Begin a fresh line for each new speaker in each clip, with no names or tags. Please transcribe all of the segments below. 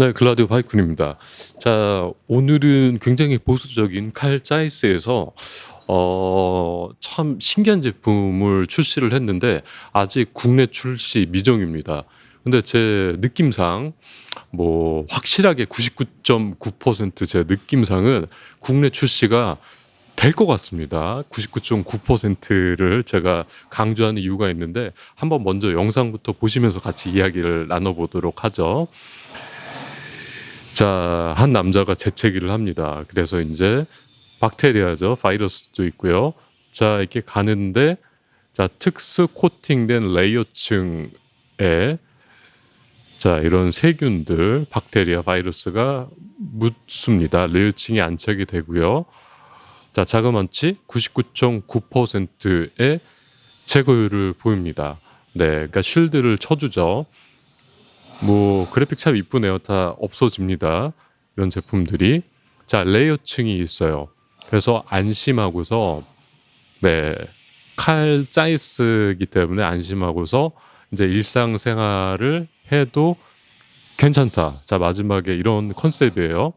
네, 글라디오 바이쿤입니다. 자, 오늘은 굉장히 보수적인 칼 짜이스에서 어, 참 신기한 제품을 출시를 했는데 아직 국내 출시 미정입니다. 근데 제 느낌상 뭐 확실하게 99.9%제 느낌상은 국내 출시가 될 것 같습니다. 99.9%를 제가 강조하는 이유가 있는데 한번 먼저 영상부터 보시면서 같이 이야기를 나눠보도록 하죠. 자, 한 남자가 재채기를 합니다. 그래서 이제 박테리아죠. 바이러스도 있고요. 자, 이렇게 가는데 자, 특수 코팅된 레이어층에 자, 이런 세균들, 박테리아, 바이러스가 묻습니다. 레이어층이 안착이 되고요. 자, 자그만치 99.9%의 제거율을 보입니다. 네, 그러니까 쉴드를 쳐주죠. 뭐 그래픽 참 이쁘네요. 다 없어집니다. 이런 제품들이 자 레이어층이 있어요. 그래서 안심하고서 네 칼 짜이스기 때문에 안심하고서 이제 일상생활을 해도 괜찮다. 자 마지막에 이런 컨셉이에요.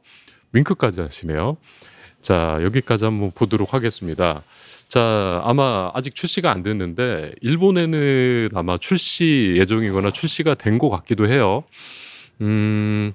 윙크까지 하시네요. 자 여기까지 한번 보도록 하겠습니다. 자 아마 아직 출시가 안 됐는데 일본에는 아마 출시 예정이거나 출시가 된 것 같기도 해요. 음,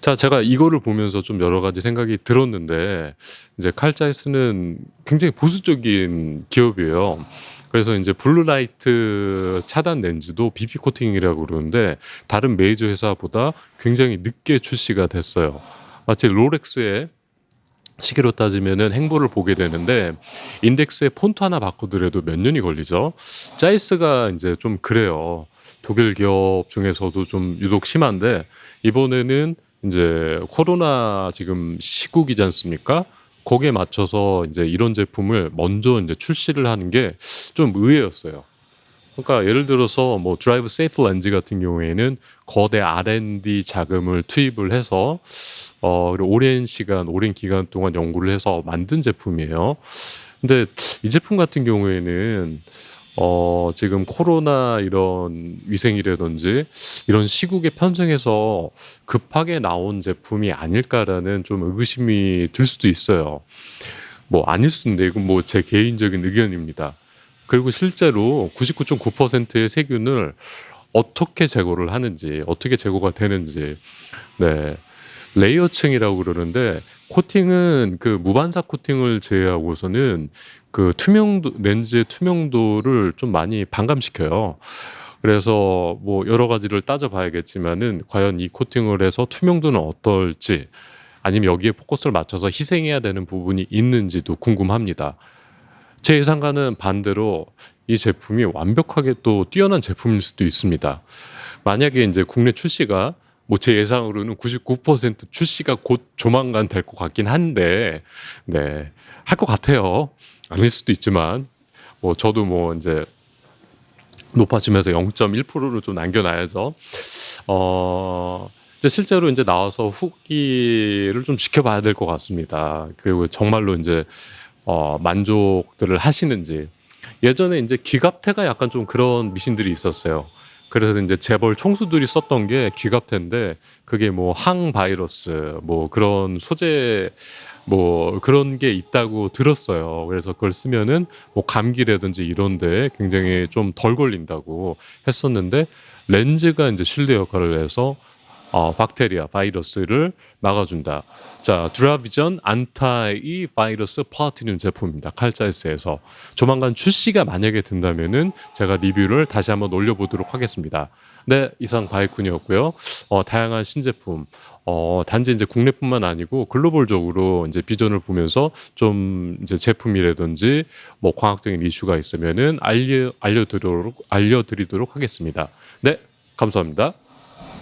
자 제가 이거를 보면서 좀 여러 가지 생각이 들었는데 이제 칼자이스는 굉장히 보수적인 기업이에요. 그래서 이제 블루라이트 차단 렌즈도 BP 코팅이라고 그러는데 다른 메이저 회사보다 굉장히 늦게 출시가 됐어요. 마치 롤렉스의 시계로 따지면은 행보를 보게 되는데 인덱스에 폰트 하나 바꾸더라도 몇 년이 걸리죠. 짜이스가 이제 좀 그래요. 독일 기업 중에서도 좀 유독 심한데 이번에는 이제 코로나 지금 시국이지 않습니까? 거기에 맞춰서 이제 이런 제품을 먼저 이제 출시를 하는 게 좀 의외였어요. 그러니까 예를 들어서 뭐 드라이브 세이프 렌즈 같은 경우에는 거대 R&D 자금을 투입을 해서 어 오랜 시간, 오랜 기간 동안 연구를 해서 만든 제품이에요. 근데 이 제품 같은 경우에는 어 지금 코로나 이런 위생이라든지 이런 시국에 편성해서 급하게 나온 제품이 아닐까라는 좀 의구심이 들 수도 있어요. 뭐 아닐 수도 있는데 이건 뭐 제 개인적인 의견입니다. 그리고 실제로 99.9%의 세균을 어떻게 제거를 하는지, 어떻게 제거가 되는지, 네. 레이어층이라고 그러는데, 코팅은 그 무반사 코팅을 제외하고서는 그 투명도, 렌즈의 투명도를 좀 많이 반감시켜요. 그래서 뭐 여러 가지를 따져봐야겠지만은, 과연 이 코팅을 해서 투명도는 어떨지, 아니면 여기에 포커스를 맞춰서 희생해야 되는 부분이 있는지도 궁금합니다. 제 예상과는 반대로 이 제품이 완벽하게 또 뛰어난 제품일 수도 있습니다. 만약에 이제 국내 출시가 뭐 제 예상으로는 99% 출시가 곧 조만간 될 것 같긴 한데, 네, 할 것 같아요. 아닐 수도 있지만, 뭐 저도 뭐 이제 높아지면서 0.1%로 좀 남겨놔야죠. 어, 이제 실제로 이제 나와서 후기를 좀 지켜봐야 될 것 같습니다. 그리고 정말로 이제 어, 만족들을 하시는지. 예전에 이제 기갑태가 약간 좀 그런 미신들이 있었어요. 그래서 이제 재벌 총수들이 썼던 게 기갑태인데 그게 뭐 항바이러스 뭐 그런 소재 뭐 그런 게 있다고 들었어요. 그래서 그걸 쓰면은 뭐 감기라든지 이런 데 굉장히 좀 덜 걸린다고 했었는데 렌즈가 이제 실내 역할을 해서 어, 박테리아, 바이러스를 막아준다. 자, 드라비전 안타이 바이러스 파티늄 제품입니다. 칼자이스에서 조만간 출시가 만약에 된다면은 제가 리뷰를 다시 한번 올려보도록 하겠습니다. 네, 이상 바이쿤이었고요. 어, 다양한 신제품, 어, 단지 이제 국내뿐만 아니고 글로벌적으로 이제 비전을 보면서 좀 이제 제품이라든지 뭐 과학적인 이슈가 있으면은 알려 알려드리도록 알려드리도록 하겠습니다. 네, 감사합니다.